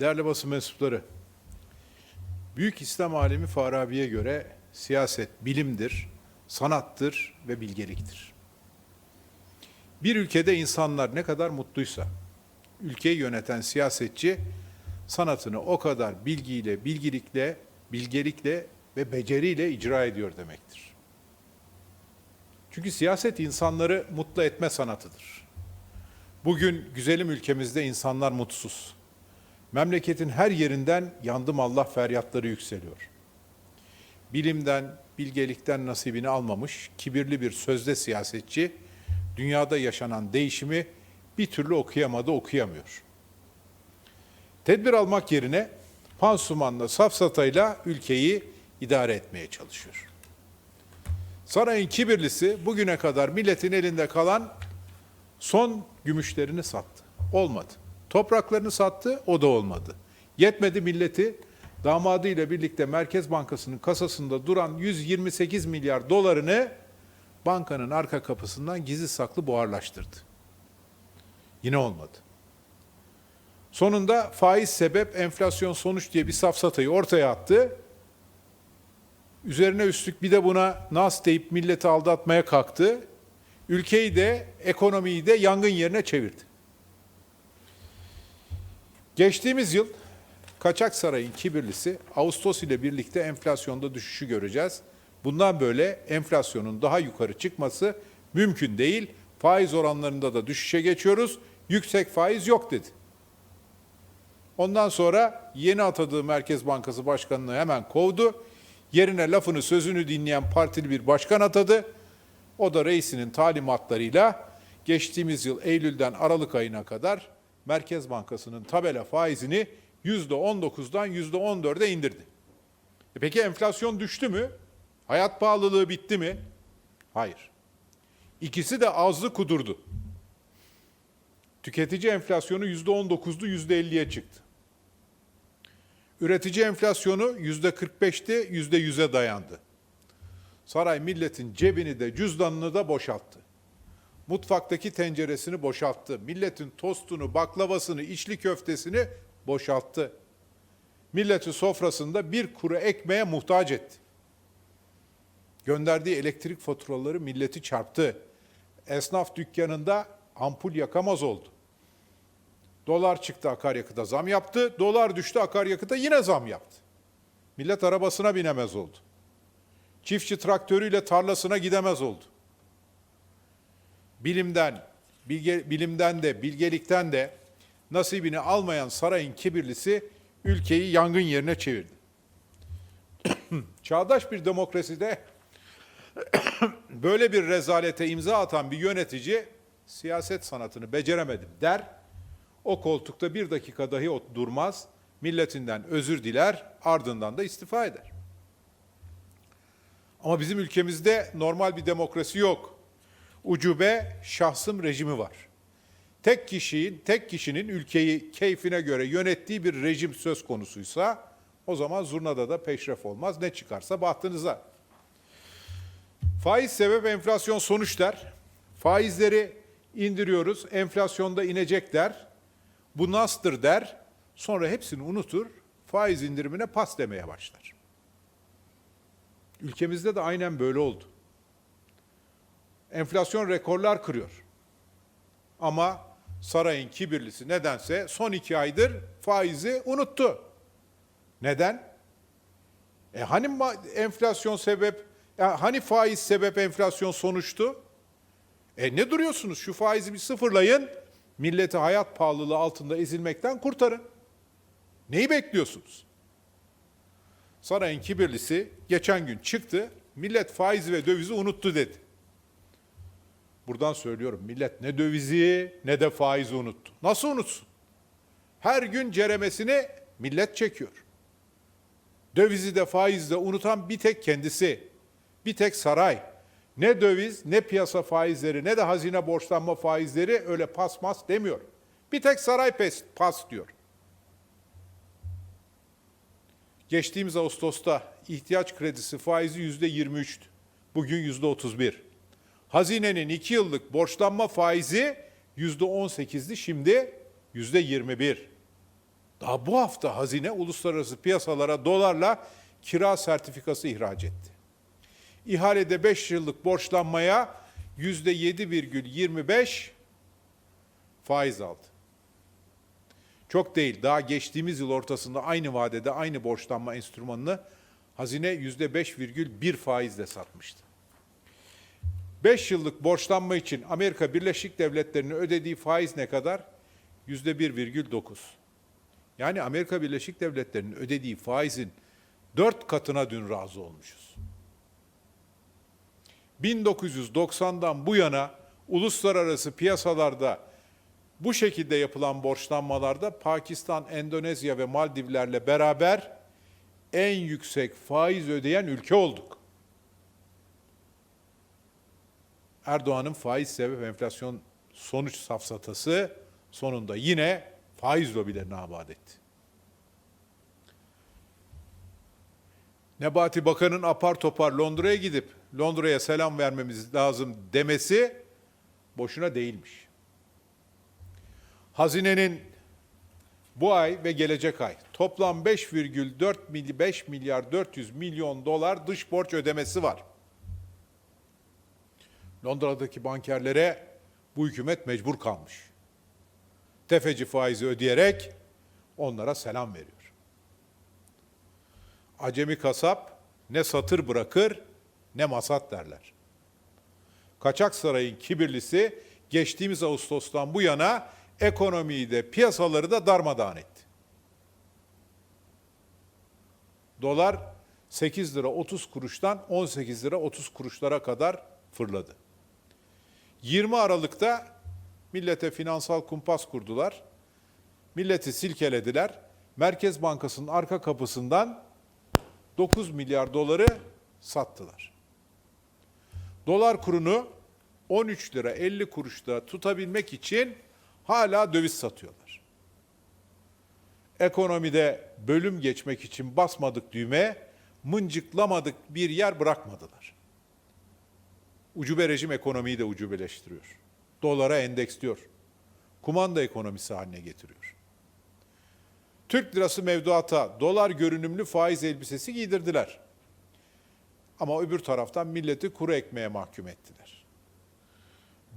Değerli basın mensupları, Büyük İslam alemi Farabi'ye göre siyaset bilimdir, sanattır ve bilgeliktir. Bir ülkede insanlar ne kadar mutluysa, ülkeyi yöneten siyasetçi sanatını o kadar bilgiyle, bilgilikle, bilgelikle ve beceriyle icra ediyor demektir. Çünkü siyaset insanları mutlu etme sanatıdır. Bugün güzelim ülkemizde insanlar mutsuz. Memleketin her yerinden yandım Allah feryatları yükseliyor. Bilimden, bilgelikten nasibini almamış kibirli bir sözde siyasetçi dünyada yaşanan değişimi bir türlü okuyamadı, okuyamıyor. Tedbir almak yerine pansumanla, safsatayla ülkeyi idare etmeye çalışıyor. Sarayın kibirlisi bugüne kadar milletin elinde kalan son gümüşlerini sattı. Olmadı. Topraklarını sattı, o da olmadı. Yetmedi milleti damadıyla birlikte Merkez Bankası'nın kasasında duran 128 milyar dolarını bankanın arka kapısından gizli saklı buharlaştırdı. Yine olmadı. Sonunda faiz sebep, enflasyon sonuç diye bir safsatayı ortaya attı. Üzerine üstlük bir de buna nas deyip milleti aldatmaya kalktı. Ülkeyi de, ekonomiyi de yangın yerine çevirdi. Geçtiğimiz yıl Kaçak Saray'ın kibirlisi Ağustos ile birlikte enflasyonda düşüşü göreceğiz. Bundan böyle enflasyonun daha yukarı çıkması mümkün değil. Faiz oranlarında da düşüşe geçiyoruz. Yüksek faiz yok dedi. Ondan sonra yeni atadığı Merkez Bankası Başkanı'nı hemen kovdu. Yerine lafını sözünü dinleyen partili bir başkan atadı. O da reisinin talimatlarıyla geçtiğimiz yıl Eylül'den Aralık ayına kadar Merkez Bankası'nın tabela faizini %19'dan %14'e indirdi. E peki enflasyon düştü mü? Hayat pahalılığı bitti mi? Hayır. İkisi de ağzı kudurdu. Tüketici enflasyonu %19'du %50'ye çıktı. Üretici enflasyonu %45'ti %100'e dayandı. Saray milletin cebini de cüzdanını da boşalttı. Mutfaktaki tenceresini boşalttı. Milletin tostunu, baklavasını, içli köftesini boşalttı. Milleti sofrasında bir kuru ekmeğe muhtaç etti. Gönderdiği elektrik faturaları milleti çarptı. Esnaf dükkanında ampul yakamaz oldu. Dolar çıktı akaryakıta zam yaptı. Dolar düştü akaryakıta yine zam yaptı. Millet arabasına binemez oldu. Çiftçi traktörüyle tarlasına gidemez oldu. Bilimden, bilge, bilimden de, bilgelikten de nasibini almayan sarayın kibirlisi ülkeyi yangın yerine çevirdi. Çağdaş bir demokraside böyle bir rezalete imza atan bir yönetici siyaset sanatını beceremedim der. O koltukta bir dakika dahi durmaz, milletinden özür diler, ardından da istifa eder. Ama bizim ülkemizde normal bir demokrasi yok. Ucube şahsım rejimi var. Tek kişinin, tek kişinin ülkeyi keyfine göre yönettiği bir rejim söz konusuysa o zaman zurnada da peşref olmaz. Ne çıkarsa bahtınıza. Faiz sebep enflasyon sonuç der. Faizleri indiriyoruz, enflasyonda inecek der. Bu nastır der. Sonra hepsini unutur, faiz indirimine pas demeye başlar. Ülkemizde de aynen böyle oldu. Enflasyon rekorlar kırıyor. Ama sarayın kibirlisi nedense son iki aydır faizi unuttu. Neden? E hani enflasyon sebep, e hani faiz sebep enflasyon sonuçtu? E ne duruyorsunuz? Şu faizi bir sıfırlayın, milleti hayat pahalılığı altında ezilmekten kurtarın. Neyi bekliyorsunuz? Sarayın kibirlisi geçen gün çıktı, millet faizi ve dövizi unuttu dedi. Buradan söylüyorum, millet ne dövizi ne de faizi unuttu. Nasıl unutsun? Her gün ceremesini millet çekiyor. Dövizi de faizi de unutan bir tek kendisi, bir tek saray. Ne döviz, ne piyasa faizleri, ne de hazine borçlanma faizleri öyle pas mas demiyor. Bir tek saray pes, pas diyor. Geçtiğimiz Ağustos'ta ihtiyaç kredisi faizi yüzde 23'tü. Bugün yüzde 31. Hazinenin iki yıllık borçlanma faizi yüzde 18'di, şimdi yüzde 21. Daha bu hafta hazine uluslararası piyasalara dolarla kira sertifikası ihraç etti. İhalede 5 yıllık borçlanmaya %7,25 faiz aldı. Çok değil, daha geçtiğimiz yıl ortasında aynı vadede aynı borçlanma enstrümanını hazine %5,1 faizle satmıştı. 5 yıllık borçlanma için Amerika Birleşik Devletleri'nin ödediği faiz ne kadar? %1,9. Yani Amerika Birleşik Devletleri'nin ödediği faizin 4 katına dün razı olmuşuz. 1990'dan bu yana uluslararası piyasalarda bu şekilde yapılan borçlanmalarda Pakistan, Endonezya ve Maldivlerle beraber en yüksek faiz ödeyen ülke olduk. Erdoğan'ın faiz sebep enflasyon sonuç safsatası sonunda yine faiz lobilerine abat etti. Nebati Bakan'ın apar topar Londra'ya gidip Londra'ya selam vermemiz lazım demesi boşuna değilmiş. Hazinenin bu ay ve gelecek ay toplam 5,4 mily- 5 milyar 400 milyon dolar dış borç ödemesi var. Londra'daki bankerlere bu hükümet mecbur kalmış. Tefeci faizi ödeyerek onlara selam veriyor. Acemi kasap ne satır bırakır ne masat derler. Kaçak Saray'ın kibirlisi geçtiğimiz Ağustos'tan bu yana ekonomiyi de piyasaları da darmadağın etti. Dolar 8 lira 30 kuruştan 18 lira 30 kuruşlara kadar fırladı. 20 Aralık'ta millete finansal kumpas kurdular. Milleti silkelediler. Merkez Bankası'nın arka kapısından 9 milyar doları sattılar. Dolar kurunu 13 lira 50 kuruşta tutabilmek için hala döviz satıyorlar. Ekonomide bölüm geçmek için basmadık düğmeye, mıncıklamadık bir yer bırakmadılar. Ucube rejim ekonomiyi de ucubeleştiriyor. Dolara endeksliyor. Kumanda ekonomisi haline getiriyor. Türk lirası mevduata dolar görünümlü faiz elbisesi giydirdiler. Ama öbür taraftan milleti kuru ekmeğe mahkum ettiler.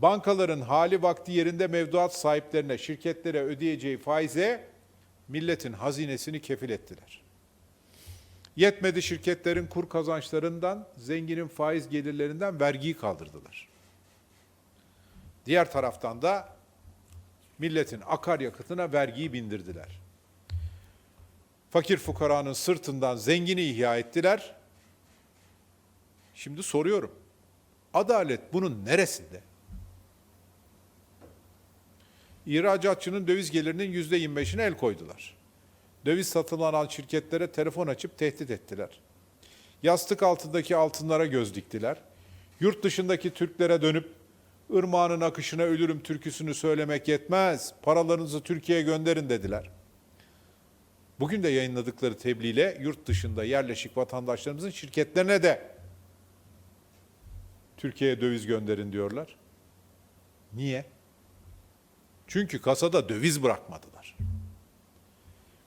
Bankaların hali vakti yerinde mevduat sahiplerine, şirketlere ödeyeceği faize milletin hazinesini kefil ettiler. Yetmedi şirketlerin kur kazançlarından, zenginin faiz gelirlerinden vergiyi kaldırdılar. Diğer taraftan da milletin akaryakıtına vergiyi bindirdiler. Fakir fukaranın sırtından zengini ihya ettiler. Şimdi soruyorum. Adalet bunun neresinde? İhracatçının döviz gelirinin yüzde 25'ine el koydular. Döviz satın alan şirketlere telefon açıp tehdit ettiler. Yastık altındaki altınlara göz diktiler. Yurt dışındaki Türklere dönüp ırmağının akışına ölürüm türküsünü söylemek yetmez. Paralarınızı Türkiye'ye gönderin dediler. Bugün de yayınladıkları tebliğle yurt dışında yerleşik vatandaşlarımızın şirketlerine de Türkiye'ye döviz gönderin diyorlar. Niye? Çünkü kasada döviz bırakmadılar.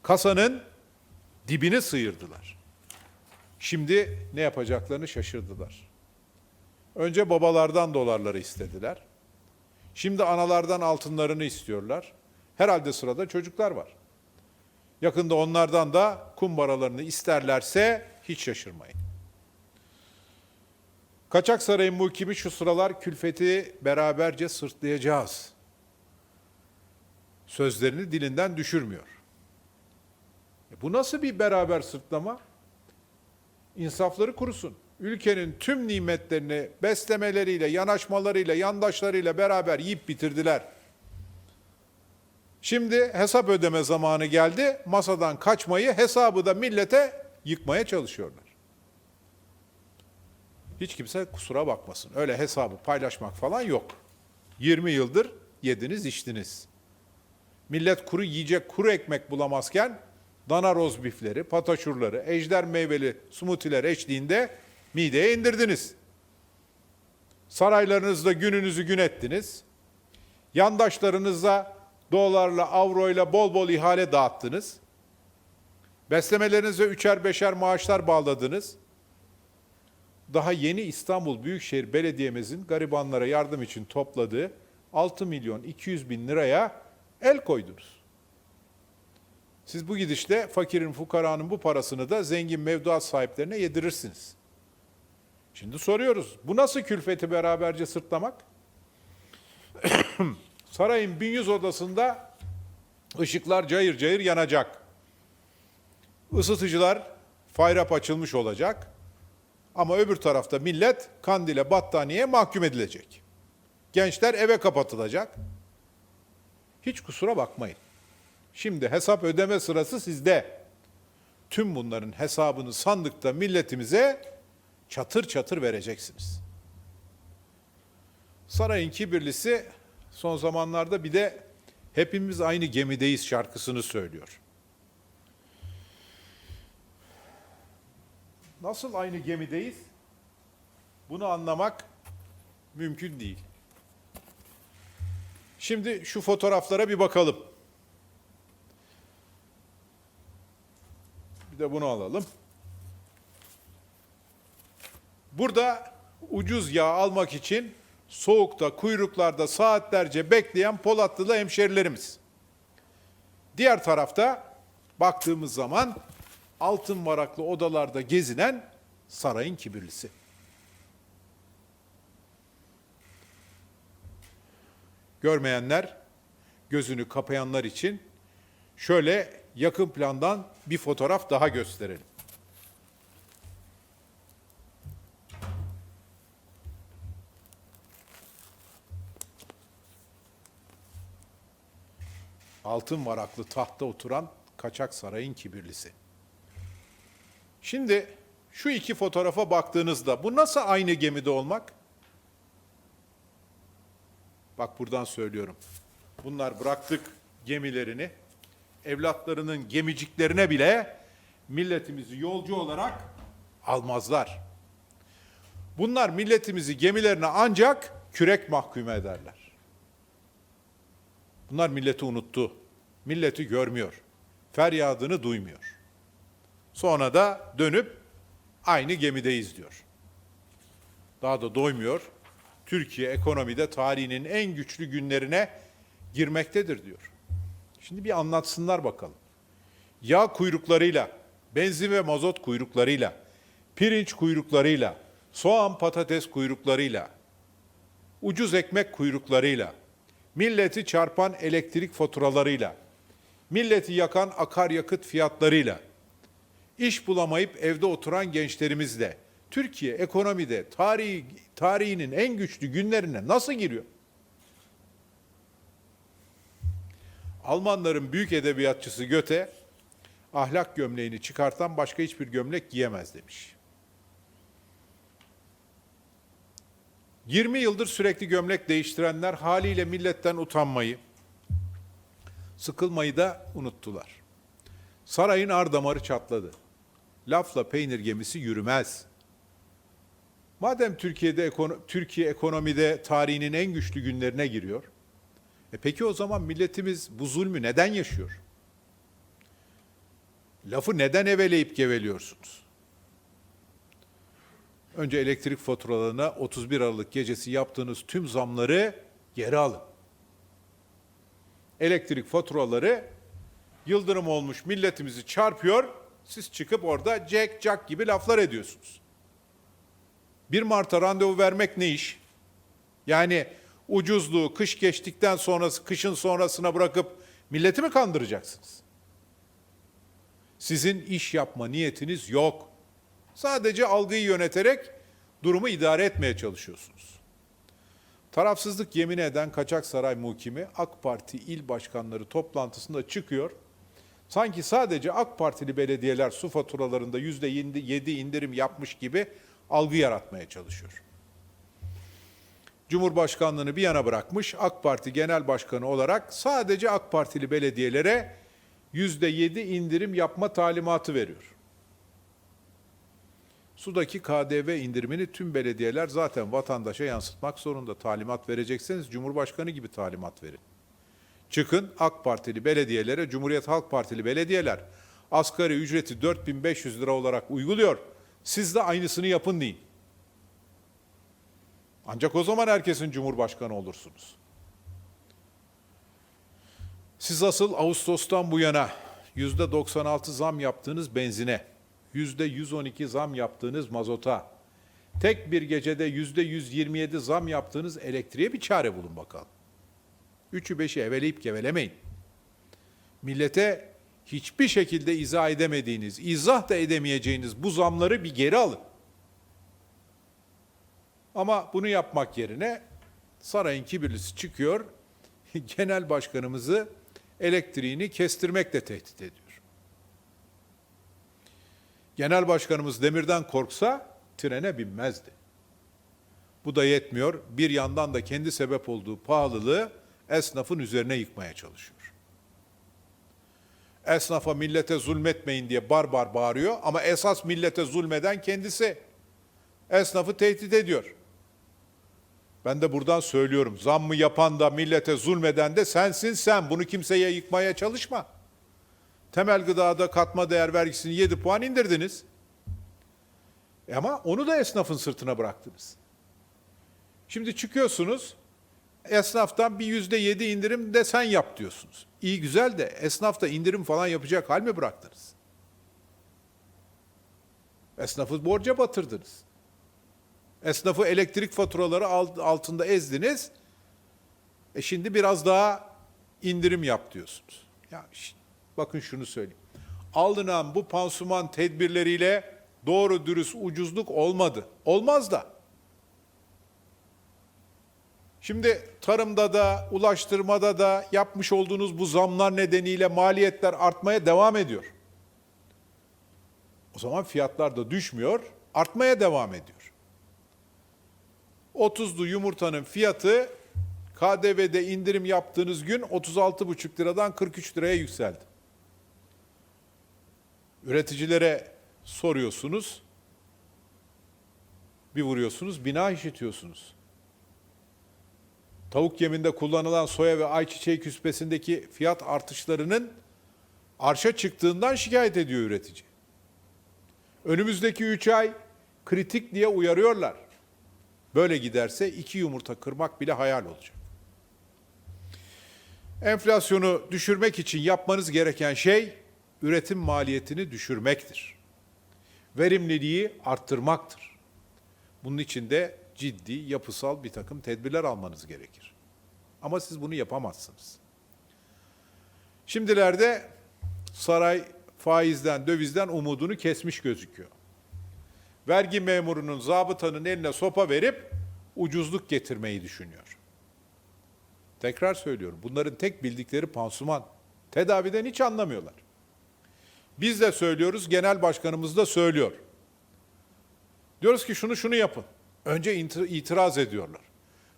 Kasanın dibini sıyırdılar. Şimdi ne yapacaklarını şaşırdılar. Önce babalardan dolarları istediler. Şimdi analardan altınlarını istiyorlar. Herhalde sırada çocuklar var. Yakında onlardan da kumbaralarını isterlerse hiç şaşırmayın. Kaçak Saray'ın muhkimi şu sıralar külfeti beraberce sırtlayacağız. Sözlerini dilinden düşürmüyor. E bu nasıl bir beraber sırtlama? İnsafları kurusun. Ülkenin tüm nimetlerini beslemeleriyle, yanaşmalarıyla, yandaşlarıyla beraber yiyip bitirdiler. Şimdi hesap ödeme zamanı geldi. Masadan kaçmayı, hesabı da millete yıkmaya çalışıyorlar. Hiç kimse kusura bakmasın. Öyle hesabı paylaşmak falan yok. 20 yıldır yediniz, içtiniz. Millet kuru yiyecek kuru ekmek bulamazken dana roz bifleri, pataçurları, ejder meyveli smoothie'ler eşliğinde mideye indirdiniz. Saraylarınızda gününüzü gün ettiniz. Yandaşlarınıza dolarla, avroyla bol bol ihale dağıttınız. Beslemelerinize üçer beşer maaşlar bağladınız. Daha yeni İstanbul Büyükşehir Belediye'mizin garibanlara yardım için topladığı 6 milyon 200 bin liraya el koydunuz. Siz bu gidişle fakirin, fukaranın bu parasını da zengin mevduat sahiplerine yedirirsiniz. Şimdi soruyoruz, bu nasıl külfeti beraberce sırtlamak? Sarayın 1100 odasında ışıklar cayır cayır yanacak. Isıtıcılar fayrap açılmış olacak. Ama öbür tarafta millet kandile battaniyeye mahkum edilecek. Gençler eve kapatılacak. Hiç kusura bakmayın. Şimdi hesap ödeme sırası sizde. Tüm bunların hesabını sandıkta milletimize çatır çatır vereceksiniz. Sarayın kibirlisi son zamanlarda bir de hepimiz aynı gemideyiz şarkısını söylüyor. Nasıl aynı gemideyiz? Bunu anlamak mümkün değil. Şimdi şu fotoğraflara bir bakalım. De bunu alalım. Burada ucuz yağ almak için soğukta, kuyruklarda saatlerce bekleyen Polatlılı hemşerilerimiz. Diğer tarafta baktığımız zaman altın varaklı odalarda gezinen sarayın kibirlisi. Görmeyenler, gözünü kapayanlar için şöyle yakın plandan bir fotoğraf daha gösterelim. Altın varaklı tahta oturan kaçak sarayın kibirlisi. Şimdi şu iki fotoğrafa baktığınızda bu nasıl aynı gemide olmak? Bak buradan söylüyorum. Bunlar bıraktık gemilerini, evlatlarının gemiciklerine bile milletimizi yolcu olarak almazlar. Bunlar milletimizi gemilerine ancak kürek mahkum ederler. Bunlar milleti unuttu. Milleti görmüyor. Feryadını duymuyor. Sonra da dönüp aynı gemideyiz diyor. Daha da doymuyor. Türkiye ekonomide tarihinin en güçlü günlerine girmektedir diyor. Şimdi bir anlatsınlar bakalım. Yağ kuyruklarıyla, benzin ve mazot kuyruklarıyla, pirinç kuyruklarıyla, soğan patates kuyruklarıyla, ucuz ekmek kuyruklarıyla, milleti çarpan elektrik faturalarıyla, milleti yakan akaryakıt fiyatlarıyla, iş bulamayıp evde oturan gençlerimizle Türkiye ekonomide tarihi, tarihinin en güçlü günlerine nasıl giriyor? Almanların büyük edebiyatçısı Göte, ahlak gömleğini çıkartan başka hiçbir gömlek giyemez demiş. 20 yıldır sürekli gömlek değiştirenler haliyle milletten utanmayı, sıkılmayı da unuttular. Sarayın ar damarı çatladı. Lafla peynir gemisi yürümez. Madem Türkiye'de Türkiye ekonomide tarihinin en güçlü günlerine giriyor, e peki o zaman milletimiz bu zulmü neden yaşıyor? Lafı neden eveleyip geveliyorsunuz? Önce elektrik faturalarına 31 Aralık gecesi yaptığınız tüm zamları geri alın. Elektrik faturaları yıldırım olmuş milletimizi çarpıyor, siz çıkıp orada Jack Jack gibi laflar ediyorsunuz. 1 Mart'a randevu vermek ne iş? Yani ucuzluğu kış geçtikten sonrası, kışın sonrasına bırakıp milleti mi kandıracaksınız? Sizin iş yapma niyetiniz yok. Sadece algıyı yöneterek durumu idare etmeye çalışıyorsunuz. Tarafsızlık yemin eden Kaçak Saray muhkimi AK Parti il başkanları toplantısında çıkıyor. Sanki sadece AK Partili belediyeler su faturalarında yüzde yedi indirim yapmış gibi algı yaratmaya çalışıyor. Cumhurbaşkanlığını bir yana bırakmış, AK Parti Genel Başkanı olarak sadece AK Partili belediyelere yüzde yedi indirim yapma talimatı veriyor. Sudaki KDV indirimini tüm belediyeler zaten vatandaşa yansıtmak zorunda. Talimat verecekseniz Cumhurbaşkanı gibi talimat verin. Çıkın AK Partili belediyelere, Cumhuriyet Halk Partili belediyeler asgari ücreti 4500 lira olarak uyguluyor. Siz de aynısını yapın deyin. Ancak o zaman herkesin cumhurbaşkanı olursunuz. Siz asıl Ağustos'tan bu yana yüzde 96 zam yaptığınız benzine, yüzde 112 zam yaptığınız mazota, tek bir gecede yüzde 127 zam yaptığınız elektriğe bir çare bulun bakalım. Üçü beşi eveleyip gevelemeyin. Millete hiçbir şekilde izah edemediğiniz, izah da edemeyeceğiniz bu zamları bir geri alın. Ama bunu yapmak yerine sarayın kibirlisi çıkıyor, genel başkanımızı elektriğini kestirmekle tehdit ediyor. Genel başkanımız demirden korksa trene binmezdi. Bu da yetmiyor. Bir yandan da kendi sebep olduğu pahalılığı esnafın üzerine yıkmaya çalışıyor. Esnafa millete zulmetmeyin diye barbar bağırıyor ama esas millete zulmeden kendisi. Esnafı tehdit ediyor. Ben de buradan söylüyorum. Zammı yapan da millete zulmeden de sensin sen. Bunu kimseye yıkmaya çalışma. Temel gıdada katma değer vergisini 7 puan indirdiniz. E ama onu da esnafın sırtına bıraktınız. Şimdi çıkıyorsunuz, esnaftan bir yüzde yedi indirim de sen yap diyorsunuz. İyi güzel de esnafta indirim falan yapacak hal mi bıraktınız? Esnafı borca batırdınız. Esnafı elektrik faturaları alt- altında ezdiniz. E şimdi biraz daha indirim yap diyorsunuz. Ya şi- bakın şunu söyleyeyim. Alınan bu pansuman tedbirleriyle doğru dürüst ucuzluk olmadı. Olmaz da. Şimdi tarımda da, ulaştırmada da yapmış olduğunuz bu zamlar nedeniyle maliyetler artmaya devam ediyor. O zaman fiyatlar da düşmüyor, artmaya devam ediyor. 30'lu yumurtanın fiyatı KDV'de indirim yaptığınız gün 36,5 liradan 43 liraya yükseldi. Üreticilere soruyorsunuz, bir vuruyorsunuz, bina işitiyorsunuz. Tavuk yeminde kullanılan soya ve ayçiçeği küspesindeki fiyat artışlarının arşa çıktığından şikayet ediyor üretici. Önümüzdeki 3 ay kritik diye uyarıyorlar. Böyle giderse iki yumurta kırmak bile hayal olacak. Enflasyonu düşürmek için yapmanız gereken şey üretim maliyetini düşürmektir. Verimliliği arttırmaktır. Bunun için de ciddi, yapısal bir takım tedbirler almanız gerekir. Ama siz bunu yapamazsınız. Şimdilerde saray faizden, dövizden umudunu kesmiş gözüküyor. Vergi memurunun, zabıtanın eline sopa verip ucuzluk getirmeyi düşünüyor. Tekrar söylüyorum, bunların tek bildikleri pansuman. Tedaviden hiç anlamıyorlar. Biz de söylüyoruz, genel başkanımız da söylüyor. Diyoruz ki şunu şunu yapın. Önce iti- itiraz ediyorlar.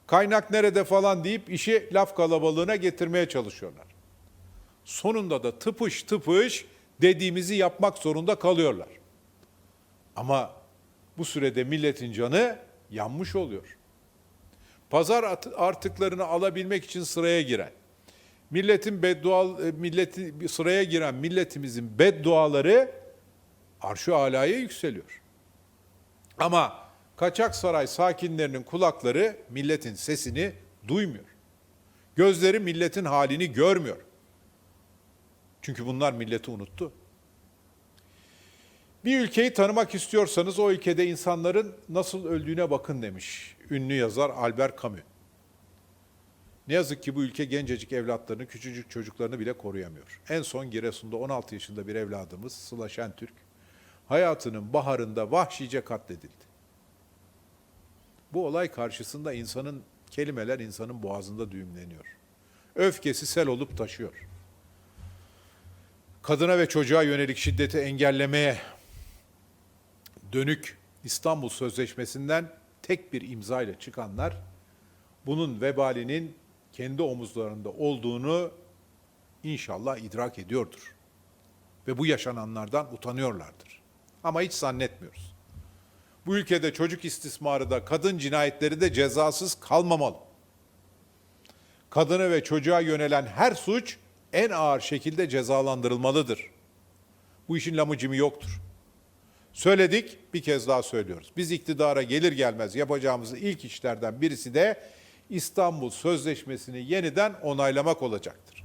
Kaynak nerede falan deyip işi laf kalabalığına getirmeye çalışıyorlar. Sonunda da tıpış tıpış dediğimizi yapmak zorunda kalıyorlar. Ama bu sürede milletin canı yanmış oluyor. Pazar artıklarını alabilmek için sıraya giren, milletin beddua e, milleti sıraya giren milletimizin bedduaları arş-ı alaya yükseliyor. Ama kaçak saray sakinlerinin kulakları milletin sesini duymuyor. Gözleri milletin halini görmüyor. Çünkü bunlar milleti unuttu. Bir ülkeyi tanımak istiyorsanız o ülkede insanların nasıl öldüğüne bakın demiş ünlü yazar Albert Camus. Ne yazık ki bu ülke gencecik evlatlarını, küçücük çocuklarını bile koruyamıyor. En son Giresun'da 16 yaşında bir evladımız Sıla Şentürk hayatının baharında vahşice katledildi. Bu olay karşısında insanın kelimeler insanın boğazında düğümleniyor. Öfkesi sel olup taşıyor. Kadına ve çocuğa yönelik şiddeti engellemeye dönük İstanbul Sözleşmesi'nden tek bir imza ile çıkanlar bunun vebalinin kendi omuzlarında olduğunu inşallah idrak ediyordur. Ve bu yaşananlardan utanıyorlardır. Ama hiç zannetmiyoruz. Bu ülkede çocuk istismarı da kadın cinayetleri de cezasız kalmamalı. Kadına ve çocuğa yönelen her suç en ağır şekilde cezalandırılmalıdır. Bu işin lamıcımı yoktur. Söyledik, bir kez daha söylüyoruz. Biz iktidara gelir gelmez yapacağımız ilk işlerden birisi de İstanbul Sözleşmesi'ni yeniden onaylamak olacaktır.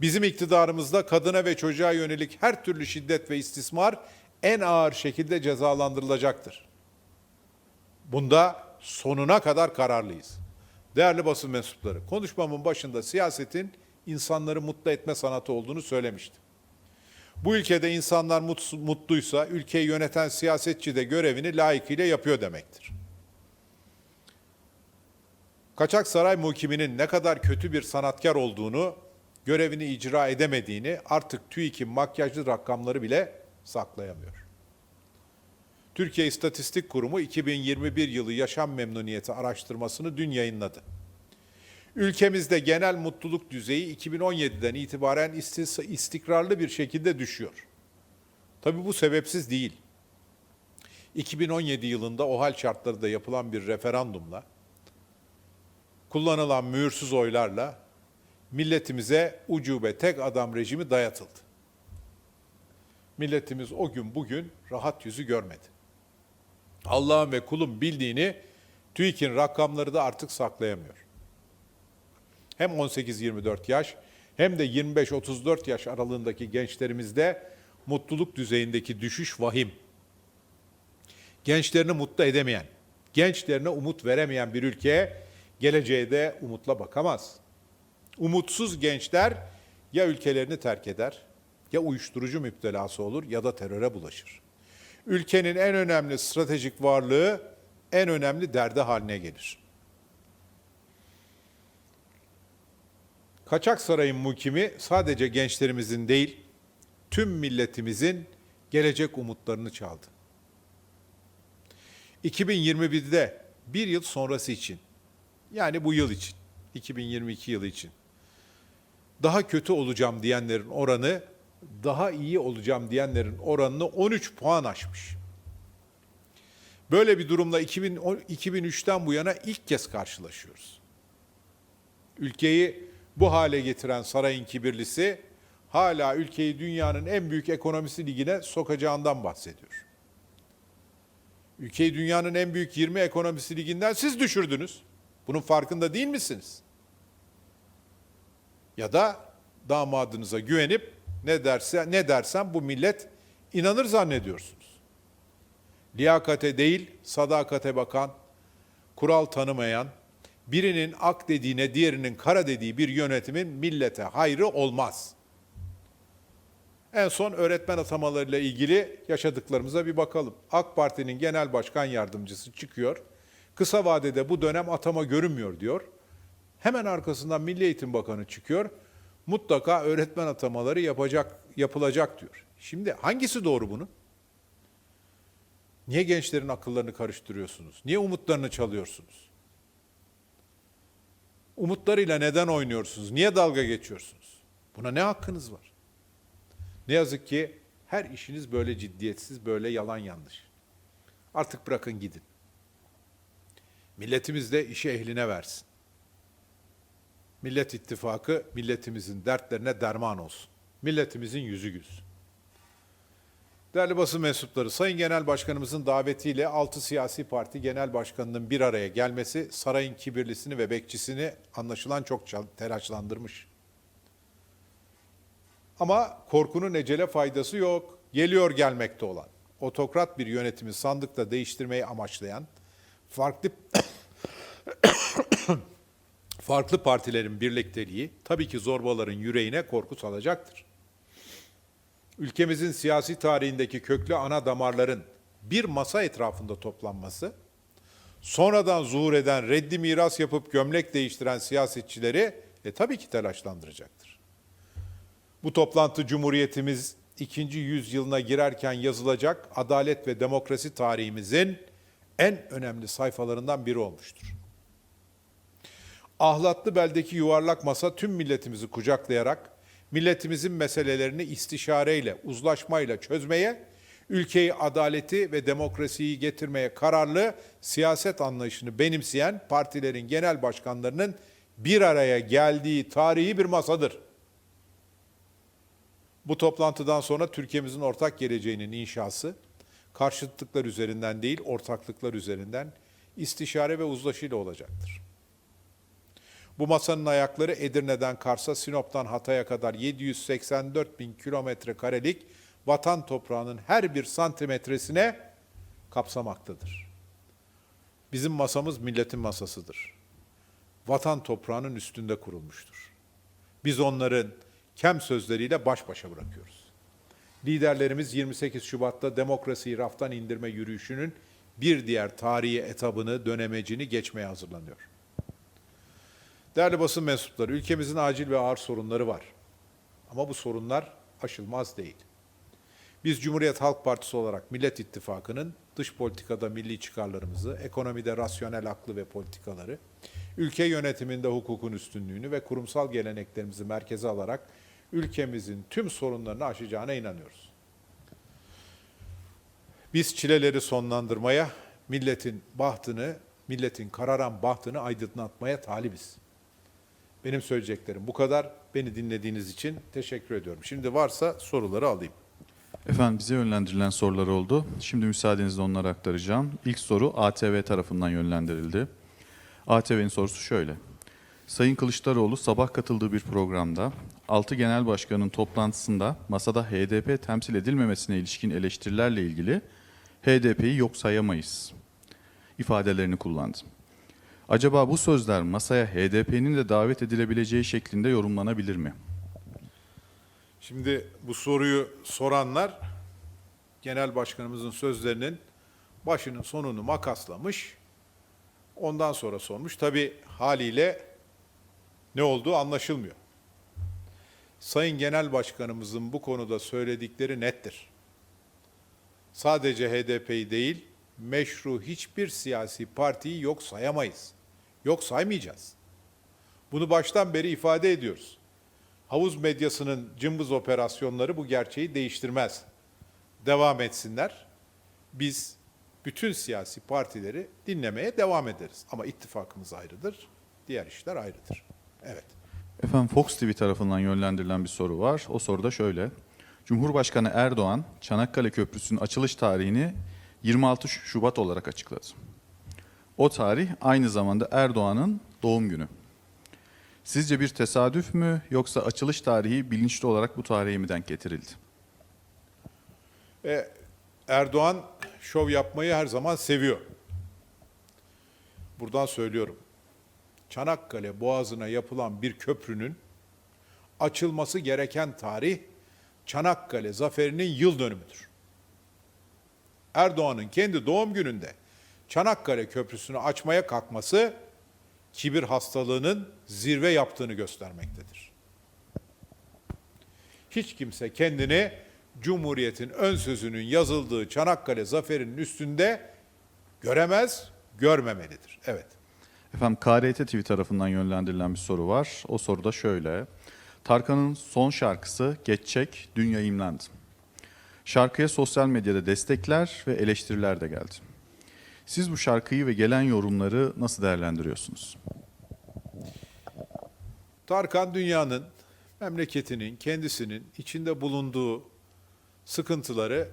Bizim iktidarımızda kadına ve çocuğa yönelik her türlü şiddet ve istismar en ağır şekilde cezalandırılacaktır. Bunda sonuna kadar kararlıyız. Değerli basın mensupları, konuşmamın başında siyasetin insanları mutlu etme sanatı olduğunu söylemiştim. Bu ülkede insanlar mutluysa ülkeyi yöneten siyasetçi de görevini layıkıyla yapıyor demektir. Kaçak saray muhkiminin ne kadar kötü bir sanatkar olduğunu, görevini icra edemediğini artık TÜİK'in makyajlı rakamları bile saklayamıyor. Türkiye İstatistik Kurumu 2021 yılı yaşam memnuniyeti araştırmasını dün yayınladı. Ülkemizde genel mutluluk düzeyi 2017'den itibaren istikrarlı bir şekilde düşüyor. Tabii bu sebepsiz değil. 2017 yılında o hal şartlarında yapılan bir referandumla, kullanılan mühürsüz oylarla milletimize ucube tek adam rejimi dayatıldı. Milletimiz o gün bugün rahat yüzü görmedi. Allah'ın ve kulun bildiğini TÜİK'in rakamları da artık saklayamıyor. Hem 18-24 yaş hem de 25-34 yaş aralığındaki gençlerimizde mutluluk düzeyindeki düşüş vahim. Gençlerini mutlu edemeyen, gençlerine umut veremeyen bir ülkeye geleceğe de umutla bakamaz. Umutsuz gençler ya ülkelerini terk eder, ya uyuşturucu müptelası olur ya da teröre bulaşır. Ülkenin en önemli stratejik varlığı en önemli derdi haline gelir. Kaçak Saray'ın mukimi sadece gençlerimizin değil, tüm milletimizin gelecek umutlarını çaldı. 2021'de bir yıl sonrası için, yani bu yıl için, 2022 yılı için, daha kötü olacağım diyenlerin oranı, daha iyi olacağım diyenlerin oranını 13 puan aşmış. Böyle bir durumla 2010 2003'ten bu yana ilk kez karşılaşıyoruz. Ülkeyi bu hale getiren sarayın kibirlisi hala ülkeyi dünyanın en büyük ekonomisi ligine sokacağından bahsediyor. Ülkeyi dünyanın en büyük 20 ekonomisi liginden siz düşürdünüz. Bunun farkında değil misiniz? Ya da damadınıza güvenip ne derse ne dersem bu millet inanır zannediyorsunuz. Liyakate değil, sadakate bakan, kural tanımayan, birinin ak dediğine diğerinin kara dediği bir yönetimin millete hayrı olmaz. En son öğretmen atamalarıyla ilgili yaşadıklarımıza bir bakalım. AK Parti'nin genel başkan yardımcısı çıkıyor. Kısa vadede bu dönem atama görünmüyor diyor. Hemen arkasından Milli Eğitim Bakanı çıkıyor. Mutlaka öğretmen atamaları yapacak yapılacak diyor. Şimdi hangisi doğru bunun? Niye gençlerin akıllarını karıştırıyorsunuz? Niye umutlarını çalıyorsunuz? Umutlarıyla neden oynuyorsunuz? Niye dalga geçiyorsunuz? Buna ne hakkınız var? Ne yazık ki her işiniz böyle ciddiyetsiz, böyle yalan yanlış. Artık bırakın gidin. Milletimiz de işi ehline versin. Millet İttifakı milletimizin dertlerine derman olsun. Milletimizin yüzü gülsün. Değerli basın mensupları, Sayın Genel Başkanımızın davetiyle 6 siyasi parti genel başkanının bir araya gelmesi sarayın kibirlisini ve bekçisini anlaşılan çok telaşlandırmış. Ama korkunun ecele faydası yok. Geliyor gelmekte olan. Otokrat bir yönetimi sandıkta değiştirmeyi amaçlayan farklı farklı partilerin birlikteliği tabii ki zorbaların yüreğine korku salacaktır. Ülkemizin siyasi tarihindeki köklü ana damarların bir masa etrafında toplanması, sonradan zuhur eden reddi miras yapıp gömlek değiştiren siyasetçileri e, tabii ki telaşlandıracaktır. Bu toplantı Cumhuriyetimiz ikinci yüzyılına girerken yazılacak adalet ve demokrasi tarihimizin en önemli sayfalarından biri olmuştur. Ahlatlı beldeki yuvarlak masa tüm milletimizi kucaklayarak milletimizin meselelerini istişareyle, uzlaşmayla çözmeye, ülkeyi adaleti ve demokrasiyi getirmeye kararlı siyaset anlayışını benimseyen partilerin genel başkanlarının bir araya geldiği tarihi bir masadır. Bu toplantıdan sonra Türkiye'mizin ortak geleceğinin inşası, karşıtlıklar üzerinden değil, ortaklıklar üzerinden istişare ve uzlaşıyla olacaktır. Bu masanın ayakları Edirne'den Kars'a, Sinop'tan Hatay'a kadar 784 bin kilometre karelik vatan toprağının her bir santimetresine kapsamaktadır. Bizim masamız milletin masasıdır. Vatan toprağının üstünde kurulmuştur. Biz onların kem sözleriyle baş başa bırakıyoruz. Liderlerimiz 28 Şubat'ta demokrasiyi raftan indirme yürüyüşünün bir diğer tarihi etabını, dönemecini geçmeye hazırlanıyor. Değerli basın mensupları, ülkemizin acil ve ağır sorunları var. Ama bu sorunlar aşılmaz değil. Biz Cumhuriyet Halk Partisi olarak Millet İttifakı'nın dış politikada milli çıkarlarımızı, ekonomide rasyonel aklı ve politikaları, ülke yönetiminde hukukun üstünlüğünü ve kurumsal geleneklerimizi merkeze alarak ülkemizin tüm sorunlarını aşacağına inanıyoruz. Biz çileleri sonlandırmaya, milletin bahtını, milletin kararan bahtını aydınlatmaya talibiz. Benim söyleyeceklerim bu kadar. Beni dinlediğiniz için teşekkür ediyorum. Şimdi varsa soruları alayım. Efendim bize yönlendirilen sorular oldu. Şimdi müsaadenizle onları aktaracağım. İlk soru ATV tarafından yönlendirildi. ATV'nin sorusu şöyle. Sayın Kılıçdaroğlu sabah katıldığı bir programda 6 Genel Başkan'ın toplantısında masada HDP temsil edilmemesine ilişkin eleştirilerle ilgili HDP'yi yok sayamayız ifadelerini kullandı. Acaba bu sözler masaya HDP'nin de davet edilebileceği şeklinde yorumlanabilir mi? Şimdi bu soruyu soranlar genel başkanımızın sözlerinin başının sonunu makaslamış. Ondan sonra sormuş. Tabi haliyle ne olduğu anlaşılmıyor. Sayın Genel Başkanımızın bu konuda söyledikleri nettir. Sadece HDP'yi değil, meşru hiçbir siyasi partiyi yok sayamayız. Yok saymayacağız. Bunu baştan beri ifade ediyoruz. Havuz medyasının cımbız operasyonları bu gerçeği değiştirmez. Devam etsinler. Biz bütün siyasi partileri dinlemeye devam ederiz. Ama ittifakımız ayrıdır, diğer işler ayrıdır. Evet. Efendim Fox TV tarafından yönlendirilen bir soru var. O soru da şöyle. Cumhurbaşkanı Erdoğan Çanakkale Köprüsü'nün açılış tarihini 26 Şubat olarak açıkladı. O tarih aynı zamanda Erdoğan'ın doğum günü. Sizce bir tesadüf mü yoksa açılış tarihi bilinçli olarak bu tarihe mi denk getirildi? E, Erdoğan şov yapmayı her zaman seviyor. Buradan söylüyorum. Çanakkale Boğazı'na yapılan bir köprünün açılması gereken tarih Çanakkale Zaferi'nin yıl dönümüdür. Erdoğan'ın kendi doğum gününde Çanakkale Köprüsü'nü açmaya kalkması kibir hastalığının zirve yaptığını göstermektedir. Hiç kimse kendini Cumhuriyet'in ön sözünün yazıldığı Çanakkale Zaferi'nin üstünde göremez, görmemelidir. Evet. Efendim KRT TV tarafından yönlendirilen bir soru var. O soru da şöyle. Tarkan'ın son şarkısı Geçecek dün yayımlandı. Şarkıya sosyal medyada destekler ve eleştiriler de geldi. Siz bu şarkıyı ve gelen yorumları nasıl değerlendiriyorsunuz? Tarkan dünyanın, memleketinin, kendisinin içinde bulunduğu sıkıntıları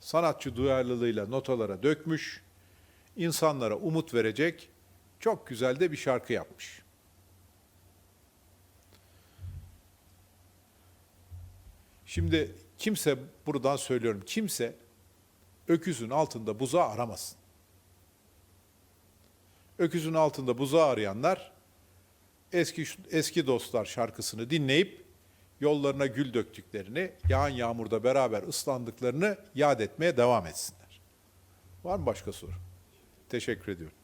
sanatçı duyarlılığıyla notalara dökmüş, insanlara umut verecek çok güzel de bir şarkı yapmış. Şimdi kimse buradan söylüyorum, kimse öküzün altında buzağı aramasın. Öküzün altında buzağı arayanlar eski eski dostlar şarkısını dinleyip yollarına gül döktüklerini, yağan yağmurda beraber ıslandıklarını yad etmeye devam etsinler. Var mı başka soru? Teşekkür ediyorum.